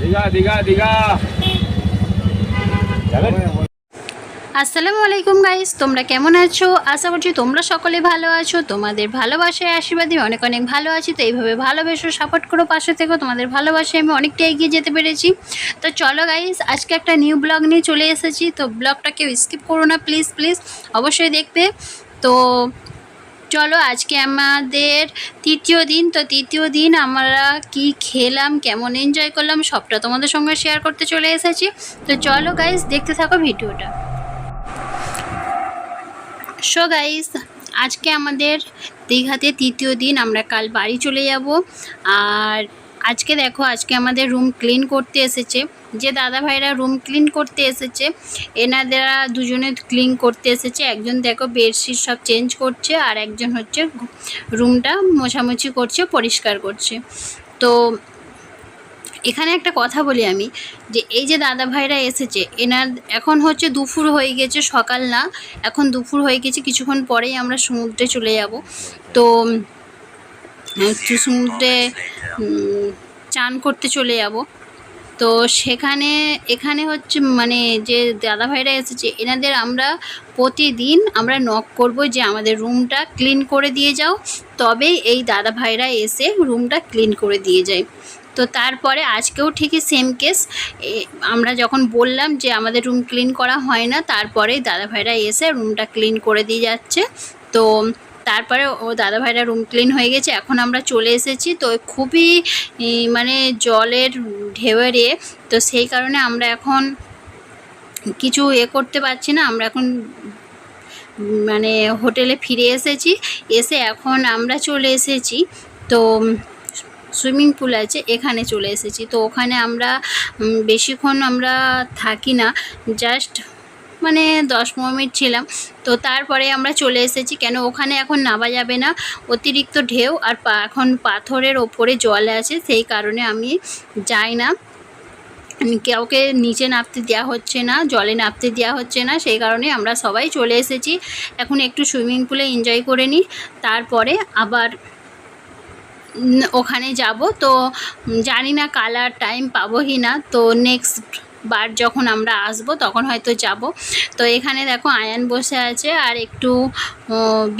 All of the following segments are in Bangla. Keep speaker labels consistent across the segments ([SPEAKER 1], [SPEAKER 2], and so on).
[SPEAKER 1] দীঘা দীঘা দীঘা।
[SPEAKER 2] আসসালামু আলাইকুম গাইস তোমরা কেমন আছো? আশা করছি তোমরা সকলে ভালো আছো। তোমাদের ভালোবাসায়, আশীর্বাদে অনেক অনেক ভালো আছি। তো এইভাবে ভালোবেসো সাপোর্ট করো, পাশে থেকো। তোমাদের ভালোবাসায় আমি অনেকটা এগিয়ে যেতে পেরেছি। তো চলো গাইস আজকে একটা নিউ ব্লগ নিয়ে চলে এসেছি। তো ব্লগটা কেউ স্কিপ করো না প্লিজ প্লিজ অবশ্যই দেখবে। তো চলো আজকে আমাদের তৃতীয় দিন, তো তৃতীয় দিন আমরা কি খেলাম, কেমন এনজয় করলাম, সবটা তোমাদের সঙ্গে শেয়ার করতে চলে এসেছি। তো চলো গাইস দেখতে থাকো ভিডিওটা। সো গাইস আজকে আমাদের দীঘাতে তৃতীয় দিন, আমরা কাল বাড়ি চলে যাব। আর আজকে দেখো, আজকে আমাদের রুম ক্লিন করতে এসেছে। যে দাদা ভাইরা রুম ক্লিন করতে এসেছে এনাদেরা দুজনে ক্লিন করতে এসেছে। একজন দেখো বেডশিট সব চেঞ্জ করছে আর একজন হচ্ছে রুমটা মোছামুছি করছে পরিষ্কার করছে। তো এখানে একটা কথা বলি আমি যে এই যে দাদা ভাইরা এসেছে এনার এখন হচ্ছে দুপুর হয়ে গেছে সকাল না এখন দুপুর হয়ে গেছে কিছুক্ষণ পরেই আমরা সমুদ্রে চলে যাব। তো উম, সমুদ্রে চান করতে চলে যাব। তো সেখানে, এখানে হচ্ছে মানে যে দাদা ভাইরা এসেছে, এনাদের আমরা প্রতিদিন আমরা নক করব যে আমাদের রুমটা ক্লিন করে দিয়ে যাও। তবেই এই দাদা ভাইরা এসে রুমটা ক্লিন করে দিয়ে যায়। তো তারপরে আজকেও ঠিকই সেম কেস আমরা যখন বললাম যে আমাদের রুম ক্লিন করা হয় না, তারপরে দাদা ভাইরা এসে রুমটা ক্লিন করে দিয়ে যাচ্ছে। তো তারপরে ও দাদা ভাইরা রুম ক্লিন হয়ে গেছে, এখন আমরা চলে এসেছি। তো খুবই মানে জলের ঢেউয়ের এ তো সেই কারণে আমরা এখন কিছু এ করতে পারছি না, আমরা এখন মানে হোটেলে ফিরে এসেছি। এসে এখন আমরা চলে এসেছি, তো সুইমিং পুল আছে, এখানে চলে এসেছি। তো ওখানে আমরা বেশিক্ষণ আমরা থাকি না জাস্ট মানে দশ পনেরো মিনিট ছিলাম। তো তারপরে আমরা চলে এসেছি। কেন ওখানে এখন নামা যাবে না। অতিরিক্ত ঢেউ আর এখন পাথরের ওপরে জল আছে। সেই কারণে আমি যাই না। কাউকে নিচে নামতে দেওয়া হচ্ছে না, জলে নামতে দেওয়া হচ্ছে না। সেই কারণে আমরা সবাই চলে এসেছি। এখন একটু সুইমিং পুলে এনজয় করে নিই। তারপরে আবার ওখানে যাব। তো জানি না কালার, টাইম পাবো কি না। তো নেক্সট বার যখন আমরা আসব, তখন হয়তো যাব। তো এখানে দেখো আয়ান বসে আছে আর একটু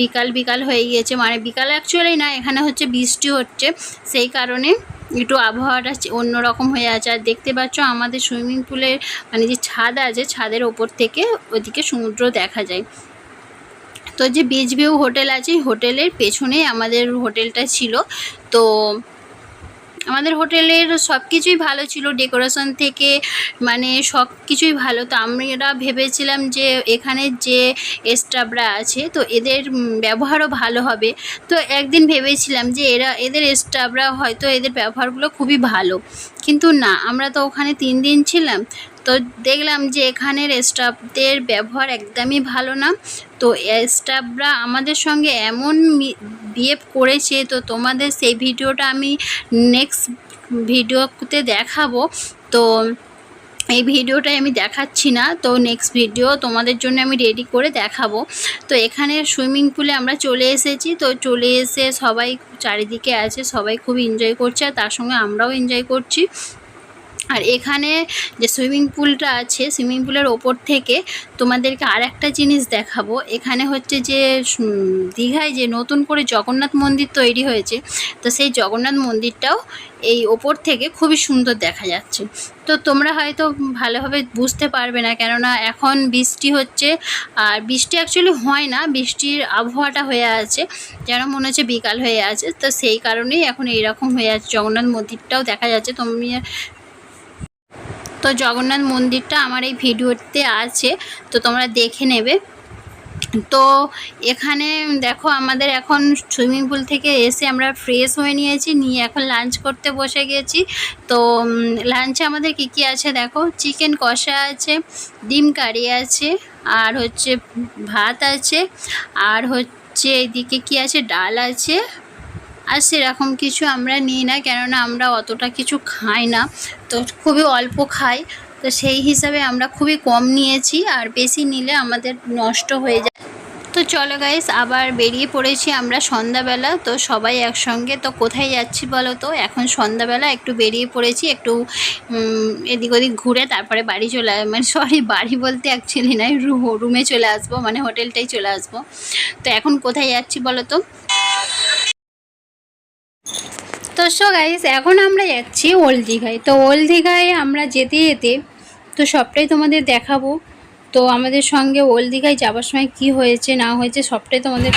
[SPEAKER 2] বিকাল বিকাল হয়ে গিয়েছে। মানে বিকাল অ্যাকচুয়ালি না, এখানে হচ্ছে বৃষ্টি হচ্ছে। সেই কারণে একটু আবহাওয়াটা অন্যরকম হয়ে আছে। আর দেখতে পাচ্ছ আমাদের সুইমিং পুলের মানে যে ছাদ আছে, ছাদের ওপর থেকে ওদিকে সমুদ্র দেখা যায়। তো যে বিচ ভিউ হোটেল আছে হোটেলের পেছনেই আমাদের হোটেলটা ছিল। তো আমাদের হোটেলের সব কিছুই ভালো ছিল, ডেকোরেশন থেকে মানে সব কিছুই ভালো। তো আমরা ভেবেছিলাম যে এখানে যে স্টাফরা আছে, তো এদের ব্যবহারও ভালো হবে। তো একদিন ভেবেছিলাম যে এরা, এদের স্টাফরা হয়তো এদের ব্যবহারগুলো খুবই ভালো। কিন্তু না, আমরা তো ওখানে তিন দিন ছিলাম। তো দেখলাম যে এখানের স্টাফদের ব্যবহার একদমই ভালো না। তো স্টাফরা আমাদের সঙ্গে এমন বিহেভ করেছে, তো তোমাদের সেই ভিডিওটা আমি নেক্সট ভিডিওতে দেখাবো। তো এই ভিডিওটাই আমি দেখাচ্ছি না, তো নেক্সট ভিডিও তোমাদের জন্য আমি রেডি করে দেখাবো। তো এখানে সুইমিং পুলে আমরা চলে এসেছি, তো চলে এসে সবাই চারিদিকে আছে, সবাই খুব এনজয় করছে, আর তার সঙ্গে আমরাও এনজয় করছি। আর এখানে যে সুইমিং পুলটা আছে, সুইমিং পুলের ওপর থেকে তোমাদেরকে আর একটা জিনিস দেখাবো। এখানে হচ্ছে যে দীঘায় যে নতুন করে জগন্নাথ মন্দির তৈরি হয়েছে, তো সেই জগন্নাথ মন্দিরটাও এই ওপর থেকে খুবই সুন্দর দেখা যাচ্ছে। তো তোমরা হয়তো ভালোভাবে বুঝতে পারবে না, কেননা এখন বৃষ্টি হচ্ছে, আর বৃষ্টি অ্যাকচুয়ালি হয় না, বৃষ্টির আবহাওয়াটা হয়ে আছে, যেন মনে হচ্ছে বিকাল হয়ে আছে, তো সেই কারণেই এখন এইরকম হয়ে আছে, জগন্নাথ মন্দিরটাও দেখা যাচ্ছে। তুমি তো জগন্নাথ মন্দিরটা আমার এই ভিডিওতে আছে, তো তোমরা দেখে নেবে। তো এখানে দেখো আমাদের এখন সুইমিং পুল থেকে এসে আমরা ফ্রেশ হয়ে নিয়েছি, নিয়ে এখন লাঞ্চ করতে বসে গেছি। তো লাঞ্চে আমাদের কি কি আছে দেখো? চিকেন কষা আছে, ডিম কারি আছে, আর হচ্ছে ভাত আছে, আর হচ্ছে এদিকে কি আছে? ডাল আছে আর সেরকম কিছু আমরা নিই না, কেননা আমরা অতটা কিছু খাই না। তো খুবই অল্প খাই, তো সেই হিসাবে আমরা খুবই কম নিয়েছি আর বেশি নিলে আমাদের নষ্ট হয়ে যায়। তো চলো গাইস আবার বেরিয়ে পড়েছি আমরা সন্ধ্যাবেলা, তো সবাই একসঙ্গে, তো কোথায় যাচ্ছি বলো তো? এখন সন্ধ্যাবেলা একটু বেরিয়ে পড়েছি, একটু এদিক ওদিক ঘুরে তারপরে বাড়ি চলে মানে সরি বাড়ি বলতে অ্যাকচুয়ালি নয় রুমে চলে আসব মানে হোটেলটাই চলে আসব। তো এখন কোথায় যাচ্ছি বলো তো? তো সো গাইস এখন আমরা যাচ্ছি ওল্ড দীঘায় তো ওল্ড দীঘায় আমরা যেতে যেতে তো সবটাই তোমাদের দেখাবো। তো আমাদের সঙ্গে ওল্ড দীঘায় যাওয়ার সময় কি হয়েছে, না হয়েছে, সবটাই তোমাদের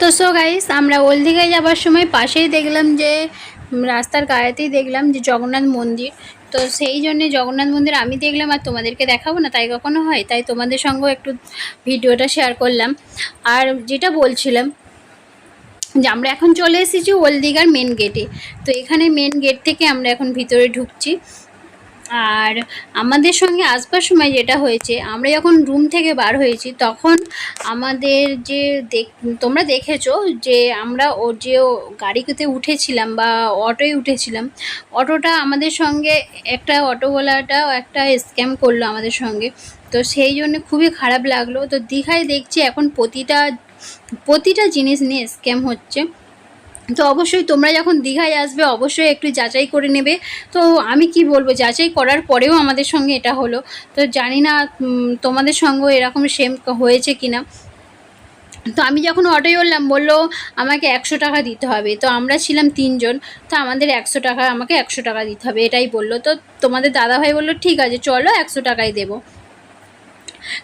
[SPEAKER 2] তো সো গাইস আমরা ওল্ড দীঘায় যাওয়ার সময় পাশেই দেখলাম যে রাস্তার গায়েতেই দেখলাম যে জগন্নাথ মন্দির। তো সেই জন্যে জগন্নাথ মন্দির আমি দেখলাম আর তোমাদেরকে দেখাবো না, তাই কখনো হয়? তাই তোমাদের সঙ্গেও একটু ভিডিওটা শেয়ার করলাম। আর যেটা বলছিলাম যে আমরা এখন চলে এসেছি ওল্ড দীঘার মেন গেটে তো এখানে মেন গেট থেকে আমরা এখন ভিতরে ঢুকছি। আর আমাদের সঙ্গে আসবার সময় যেটা হয়েছে, আমরা যখন রুম থেকে বার হয়েছি, তখন আমাদের যে দেখ, তোমরা দেখেছ যে আমরা ও যে গাড়িতে উঠেছিলাম বা অটোয় উঠেছিলাম, অটোটা আমাদের সঙ্গে একটা অটোওয়ালাটাও একটা স্ক্যাম করল আমাদের সঙ্গে। তো সেই জন্য খুবই খারাপ লাগল। তো দীঘায় দেখছি এখন প্রতিটা প্রতিটা জিনিস নিয়ে স্ক্যাম হচ্ছে। তো অবশ্যই তোমরা যখন দীঘায় আসবে, অবশ্যই একটু যাচাই করে নেবে। তো আমি কি বলব, যাচাই করার পরেও আমাদের সঙ্গে এটা হলো। তো জানি না তোমাদের সঙ্গে এরকম সেম হয়েছে কি না তো আমি যখন অটোয় উঠলাম, বলল আমাকে একশো টাকা দিতে হবে। তো আমরা ছিলাম তিনজন, তো আমাদের একশো টাকা, আমাকে একশো টাকা দিতে হবে, এটাই বলল। তো তোমাদের দাদাভাই বলল, ঠিক আছে, চলো একশো টাকাই দেবো।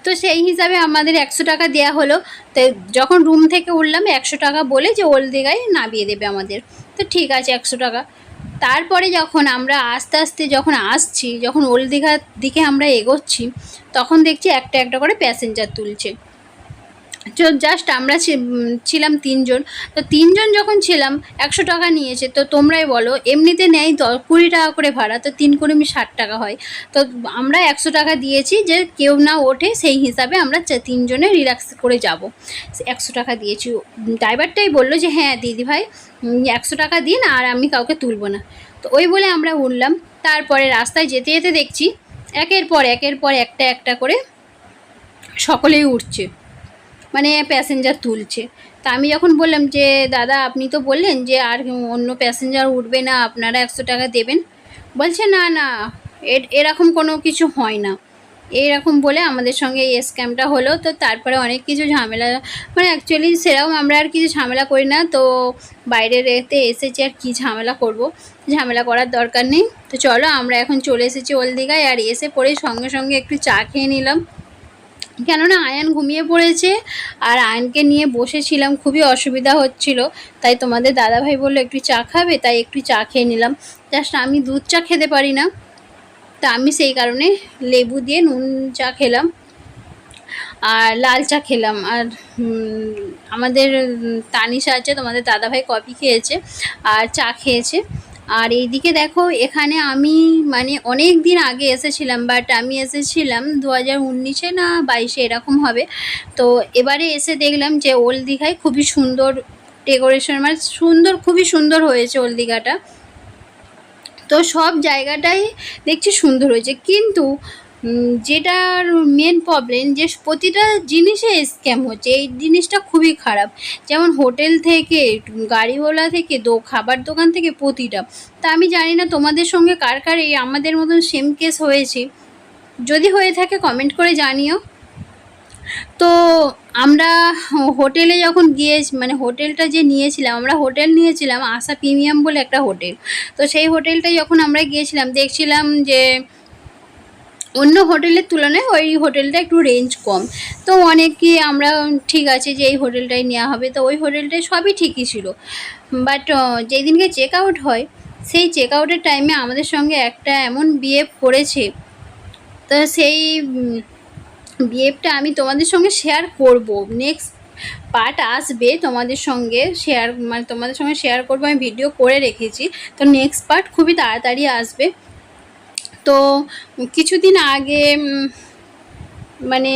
[SPEAKER 2] তো সেই হিসাবে আমাদের একশো টাকা দেওয়া হলো। তো যখন রুম থেকে উঠলাম, একশো টাকা বলে যে ওল্ড দীঘায় নামিয়ে দেবে আমাদের। তো ঠিক আছে, একশো টাকা। তারপরে যখন আমরা আস্তে আস্তে যখন আসছি, যখন ওল্ড দীঘার দিকে আমরা এগোচ্ছি, তখন দেখছি একটা একটা করে প্যাসেঞ্জার তুলছে। জাস্ট আমরা ছিলাম তিনজন। তো তিনজন যখন ছিলাম, একশো টাকা নিয়েছে, তো তোমরাই বলো, এমনিতে নেয় দ কুড়ি টাকা করে ভাড়া, তো তিন কুড়ি ষাট টাকা হয়। তো আমরা একশো টাকা দিয়েছি যে কেউ না ওঠে, সেই হিসাবে আমরা তিনজনে রিল্যাক্স করে যাব। একশো টাকা দিয়েছি। ড্রাইভারটাই বলল যে হ্যাঁ দিদি ভাই একশো টাকা দিন, আর আমি কাউকে তুলবো না। তো ওই বলে আমরা উঠলাম। তারপরে রাস্তায় যেতে যেতে দেখছি, একের পর একের পর একটা একটা করে সকলেই উঠছে। মানে প্যাসেঞ্জার তুলছে। তা আমি যখন বললাম যে, দাদা, আপনি তো বললেন যে, আর অন্য প্যাসেঞ্জার উঠবে না, আপনারা একশো টাকা দেবেন। বলছে, না না এরকম কোনো কিছু হয় না। এইরকম বলে আমাদের সঙ্গে এই স্ক্যামটা হলো। তো তারপরে অনেক কিছু ঝামেলা মানে অ্যাকচুয়ালি সেরকম আমরা আর কিছু ঝামেলা করি না। তো বাইরের এতে এসেছি আর কি ঝামেলা করব। ঝামেলা করার দরকার নেই। তো চলো, আমরা এখন চলে এসেছি ওল দীঘায় আর এসে পরে সঙ্গে সঙ্গে একটু চা খেয়ে নিলাম। কেননা আয়ান ঘুমিয়ে পড়েছে আর আয়নকে নিয়ে বসেছিলাম, খুবই অসুবিধা হচ্ছিল। তাই তোমাদের দাদাভাই বলল, একটু চা খাবে? তাই একটু চা খেয়ে নিলাম। জাস্ট আমি দুধ চা খেতে পারি না। তা আমি সেই কারণে লেবু দিয়ে নুন চা খেলাম আর লাল চা খেলাম। আর আমাদের তানিশা আছে, তোমাদের দাদাভাই কফি খেয়েছে আর চা খেয়েছে। আর এইদিকে দেখো, এখানে আমি মানে অনেক দিন আগে এসেছিলাম বাট আমি এসেছিলাম দু হাজার উনিশে না বাইশে, এরকম হবে। তো এবারে এসে দেখলাম যে ওল্ড দীঘায় খুবই সুন্দর ডেকোরেশন মানে সুন্দর, খুবই সুন্দর হয়েছে ওল্ড দীঘাটা। তো সব জায়গাটাই দেখছি সুন্দর হয়েছে। কিন্তু যেটার মেন প্রবলেম যে প্রতিটা জিনিসে স্ক্যাম হচ্ছে। এই জিনিসটা খুবই খারাপ। যেমন হোটেল থেকে, গাড়িওয়ালা থেকে, দো, খাবার দোকান থেকে প্রতিটা। তা আমি জানি না তোমাদের সঙ্গে কার কার এই আমাদের মতন সেম কেস হয়েছে। যদি হয়ে থাকে কমেন্ট করে জানিও। তো আমরা হোটেলে যখন গিয়ে মানে হোটেলটা যে নিয়েছিলাম, আমরা হোটেল নিয়েছিলাম, আশা প্রিমিয়াম বলে একটা হোটেল তো সেই হোটেলটা যখন আমরা গিয়েছিলাম, দেখছিলাম যে অন্য হোটেলের তুলনায় ওই হোটেলটা একটু রেঞ্জ কম। তো অনেকে আমরা, ঠিক আছে যে এই হোটেলটাই নেওয়া হবে, তো ওই হোটেলটায় সবই ঠিকই ছিল। বাট যেই দিনকে চেক আউট হয়, সেই চেক আউটের টাইমে আমাদের সঙ্গে একটা এমন বিহেভ করেছে। তো সেই বিহেভটা আমি তোমাদের সঙ্গে শেয়ার করব। নেক্সট পার্ট আসবে তোমাদের সঙ্গে শেয়ার মানে তোমাদের সঙ্গে শেয়ার করব, আমি ভিডিও করে রেখেছি। তো নেক্সট পার্ট খুবই তাড়াতাড়ি আসবে। তো কিছুদিন আগে মানে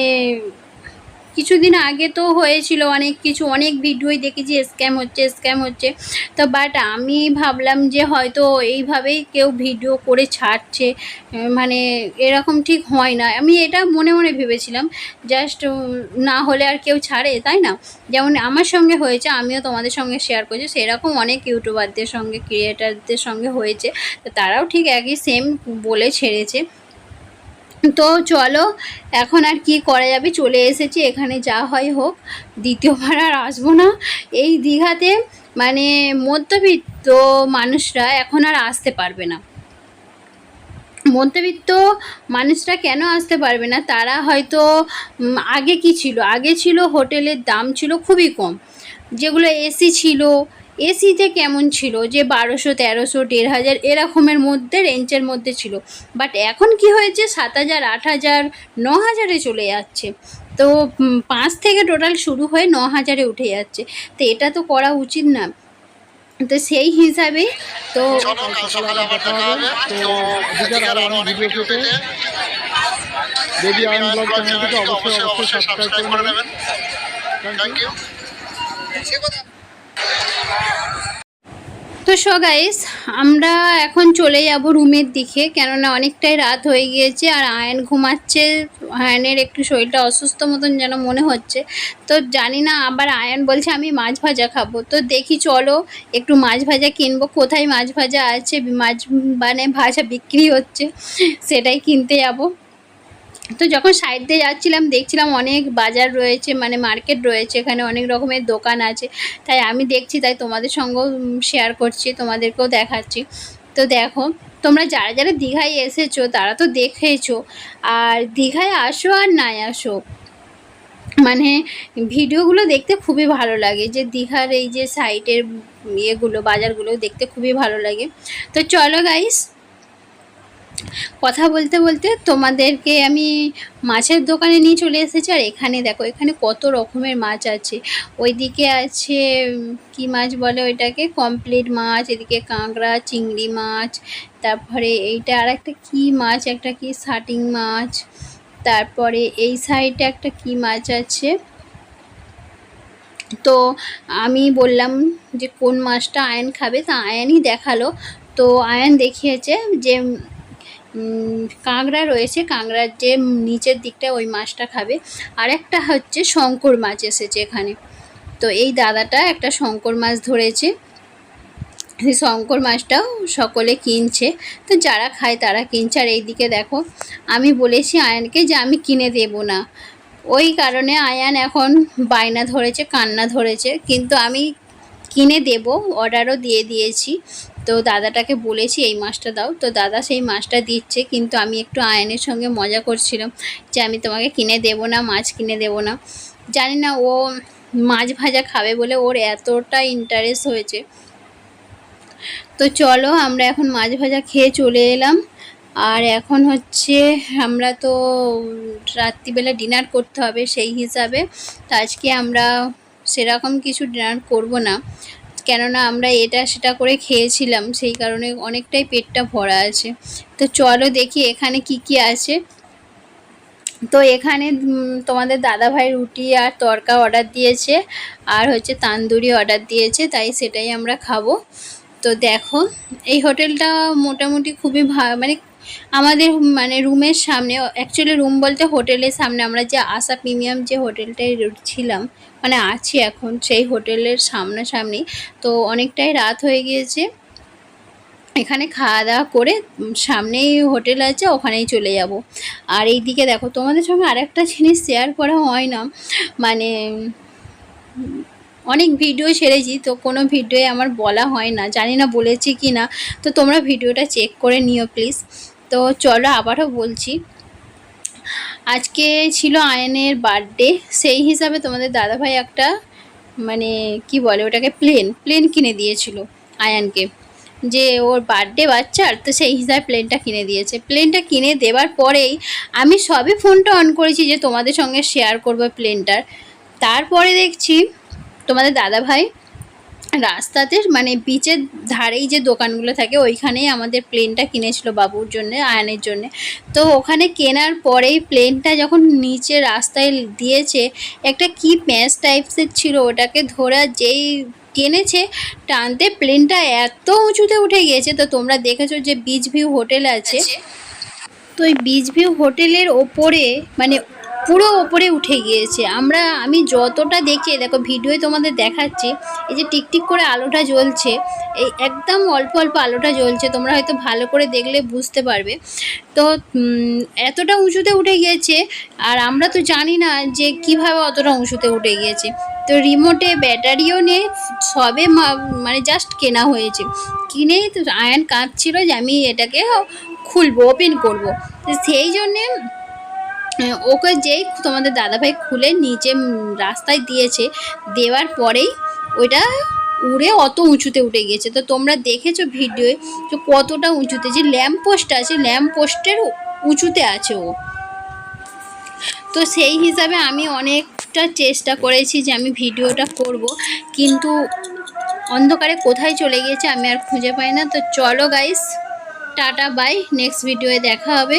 [SPEAKER 2] কিছুদিন আগে তো হয়েছিল অনেক কিছু, অনেক ভিডিওই দেখেছি স্ক্যাম হচ্ছে স্ক্যাম হচ্ছে। তো বাট আমি ভাবলাম যে হয়তো এইভাবেই কেউ ভিডিও করে ছাড়ছে মানে এরকম ঠিক হয় না। আমি এটা মনে মনে ভেবেছিলাম জাস্ট না হলে আর কেউ ছাড়ে, তাই না? যেমন আমার সঙ্গে হয়েছে, আমিও তোমাদের সঙ্গে শেয়ার করছি, সেরকম অনেক ইউটিউবারদের সঙ্গে ক্রিয়েটারদের সঙ্গে হয়েছে। তো তারাও ঠিক একই সেম বলে ছেড়েছে। তো চলো, এখন আর কি করা যাবে? চলে এসেছি, এখানে যা হয় হোক। দ্বিতীয়বার আর আসব না। এই দীঘাতে মানে মধ্যবিত্ত মানুষরা এখন আর আসতে পারবে না। মধ্যবিত্ত মানুষরা কেন আসতে পারবে না? তারা হয়তো আগে কি ছিল? আগে ছিল হোটেলের দাম ছিল খুবই কম। যেগুলো এসি ছিল এসিতে কেমন ছিল যে বারোশো তেরোশো দেড় হাজার এরকমের মধ্যে রেঞ্জের মধ্যে ছিল। বাট এখন কি হয়েছে? সাত হাজার আট হাজার ন হাজারে চলে যাচ্ছে। তো পাঁচ থেকে টোটাল শুরু হয়ে ন হাজারে উঠে যাচ্ছে। তো এটা তো করা উচিত না। তো সেই হিসাবে তো
[SPEAKER 3] ব্লগ চ্যানেলটিকে অবশ্যই অবশ্যই সাবস্ক্রাইব করে নেবেন। থ্যাংক ইউ
[SPEAKER 2] তো গাইস, আমরা এখন চলে যাব রুমের দিকে, কেননা অনেকটাই রাত হয়ে গিয়েছে আর আয়ন ঘুমাচ্ছে। আয়নের একটু শরীরটা অসুস্থ মতন যেন মনে হচ্ছে। তো জানি না, আবার আয়ন বলছে আমি মাছ ভাজা খাব। তো দেখি চলো, একটু মাছ ভাজা কিনবো। কোথায় মাছ ভাজা আছে? মাছ মানে ভাজা বিক্রি হচ্ছে, সেটাই কিনতে যাব। তো যখন সাইড দিয়ে যাচ্ছিলাম, দেখছিলাম অনেক বাজার রয়েছে মানে মার্কেট রয়েছে, এখানে অনেক রকমের দোকান আছে। তাই আমি দেখছি, তাই তোমাদের সঙ্গেও শেয়ার করছি, তোমাদেরকেও দেখাচ্ছি। তো দেখো, তোমরা যারা যারা দীঘায় এসেছ, তারা তো দেখেছ। আর দীঘায় আসো আর নাই আসো। মানে ভিডিওগুলো দেখতে খুবই ভালো লাগে, যে দীঘার এই যে সাইটের ইয়েগুলো, বাজারগুলো দেখতে খুবই ভালো লাগে। তো চলো গাইস কথা বলতে বলতে তোমাদেরকে আমি মাছের দোকানে নিয়ে চলে এসেছি আর এখানে দেখো, এখানে কত রকমের মাছ আছে। ওইদিকে আছে কি মাছ বলে ওইটাকে? কমপ্লিট মাছ, এদিকে কাঁকড়া, চিংড়ি মাছ, তারপরে এইটা আর একটা কী মাছ? একটা কি শাটিং মাছ, তারপরে এই সাইডে একটা কি মাছ আছে। তো আমি বললাম যে কোন মাছটা আয়ন খাবে? তা আয়নই দেখাল। তো আয়ন দেখিয়েছে যে কাঁকড়া রয়েছে, কাঁকড়ার যে নিচের দিকটা ওই মাছটা খাবে। আর একটা হচ্ছে শঙ্কর মাছ এসেছে এখানে। তো এই দাদাটা একটা শঙ্কর মাছ ধরেছে। সেই শঙ্কর মাছটাও সকলে কিনছে। তো যারা খায় তারা কিনছে। আর এইদিকে দেখো, আমি বলেছি আয়ানকে যে আমি কিনে দেব না। ওই কারণে আয়ান এখন বায়না ধরেছে, কান্না ধরেছে। কিন্তু আমি কিনে দেব অর্ডারও দিয়ে দিয়েছি। তো দাদাটাকে বলেছি, এই মাছটা দাও। তো দাদা সেই মাছটা দিচ্ছে, কিন্তু আমি একটু আয়নের সঙ্গে মজা করছিলাম যে আমি তোমাকে কিনে দেবো না, মাছ কিনে দেবো না। জানি না ও মাছ ভাজা খাবে বলে ওর এতটা ইন্টারেস্ট হয়েছে। তো চলো, আমরা এখন মাছ ভাজা খেয়ে চলে এলাম। আর এখন হচ্ছে আমরা তো রাত্রিবেলা ডিনার করতে হবে সেই হিসাবে। তো আজকে আমরা সেরকম কিছু ডিনার করব না। কেননা আমরা এটা সেটা করে খেয়েছিলাম, সেই কারণে অনেকটাই পেটটা ভরা আছে। তো চলো দেখি এখানে কি কি আছে। তো এখানে তোমাদের দাদাভাই রুটি আর তরকা অর্ডার দিয়েছে, আর হচ্ছে তান্দুরি অর্ডার দিয়েছে, তাই সেটাই আমরা খাব। তো দেখো, এই হোটেলটা মোটামুটি খুবই ভা মানে আমাদের মানে রুমের সামনে অ্যাকচুয়ালি রুম বলতে হোটেলের সামনে, আমরা যে আশা প্রিমিয়াম যে হোটেলটায় ছিলাম মানে আছি এখন সেই হোটেলের সামনাসামনি। তো অনেকটাই রাত হয়ে গিয়েছে। এখানে খাওয়া দাওয়া করে সামনেই হোটেল আছে, ওখানেই চলে যাব। আর এই দিকে দেখো, তোমাদের সঙ্গে আরেকটা জিনিস শেয়ার করা হয় না। মানে অনেক ভিডিও ছেড়েছি তো কোনো ভিডিওয়ে আমার বলা হয় না। জানি না বলেছি কি না তো তোমরা ভিডিওটা চেক করে নিও প্লিজ তো চলো আবারও বলছি। আজকে ছিল আয়নের বার্থডে, সেই হিসাবে তোমাদের দাদাভাই একটা মানে কি বলে ওটাকে প্লেন প্লেন কিনে দিয়েছিল আয়ানকে। যে ওর বার্থডে বাচ্চার, তো সেই হিসাবে প্লেনটা কিনে দিয়েছে। প্লেনটা কিনে দেওয়ার পরেই আমি সবে ফোনটা অন করেছি যে তোমাদের সঙ্গে শেয়ার করব প্লেনটার তারপরে দেখছি তোমাদের দাদাভাই রাস্তাতে মানে বিচের ধারেই যে দোকানগুলো থাকে ওইখানেই আমাদের প্লেনটা কিনেছিল বাবুর জন্য আয়নের জন্য। তো ওখানে কেনার পরেই প্লেনটা যখন নিচে রাস্তায় দিয়েছে একটা কি প্যাঁচ টাইপসের ছিল ওটাকে ধরা যেই টেনেছে টানতে প্লেনটা এত উঁচুতে উঠে গিয়েছে। তো তোমরা দেখেছ যে বিচ ভিউ হোটেল আছে। তো ওই বিচ ভিউ হোটেলের ওপরে মানে পুরো ওপরে উঠে গিয়েছে। আমরা, আমি যতটা এই দেখো ভিডিওয়ে তোমাদের দেখাচ্ছি, এই যে টিকটিক করে আলোটা জ্বলছে, এই একদম অল্প অল্প আলোটা জ্বলছে, তোমরা হয়তো ভালো করে দেখলে বুঝতে পারবে। তো এতটা উঁচুতে উঠে গিয়েছে, আর আমরা তো জানি না যে কীভাবে অতটা উঁচুতে উঠে গিয়েছে। তো রিমোটে ব্যাটারিও নেই, সবে মানে জাস্ট কেনা হয়েছে। কিনেই তো আয়ন কাঁদছিল যে আমি এটাকে খুলবো, ওপেন করব। তো সেই জন্যে ওকে যেই তোমাদের দাদাভাই খুলে নিচে রাস্তায় দিয়েছে, দেওয়ার পরেই ওইটা উড়ে অত উঁচুতে উঠে গিয়েছে। তো তোমরা দেখেছ ভিডিওয়ে যে কতটা উঁচুতে, যে ল্যাম্প পোস্ট আছে, ল্যাম্প পোস্টের উঁচুতে আছে ও। তো সেই হিসাবে আমি অনেকটা চেষ্টা করেছি যে আমি ভিডিওটা করব, কিন্তু অন্ধকারে কোথায় চলে গিয়েছে আমি আর খুঁজে পাই না। তো চলো গাইস টাটা বাই নেক্সট ভিডিওয়ে দেখা হবে।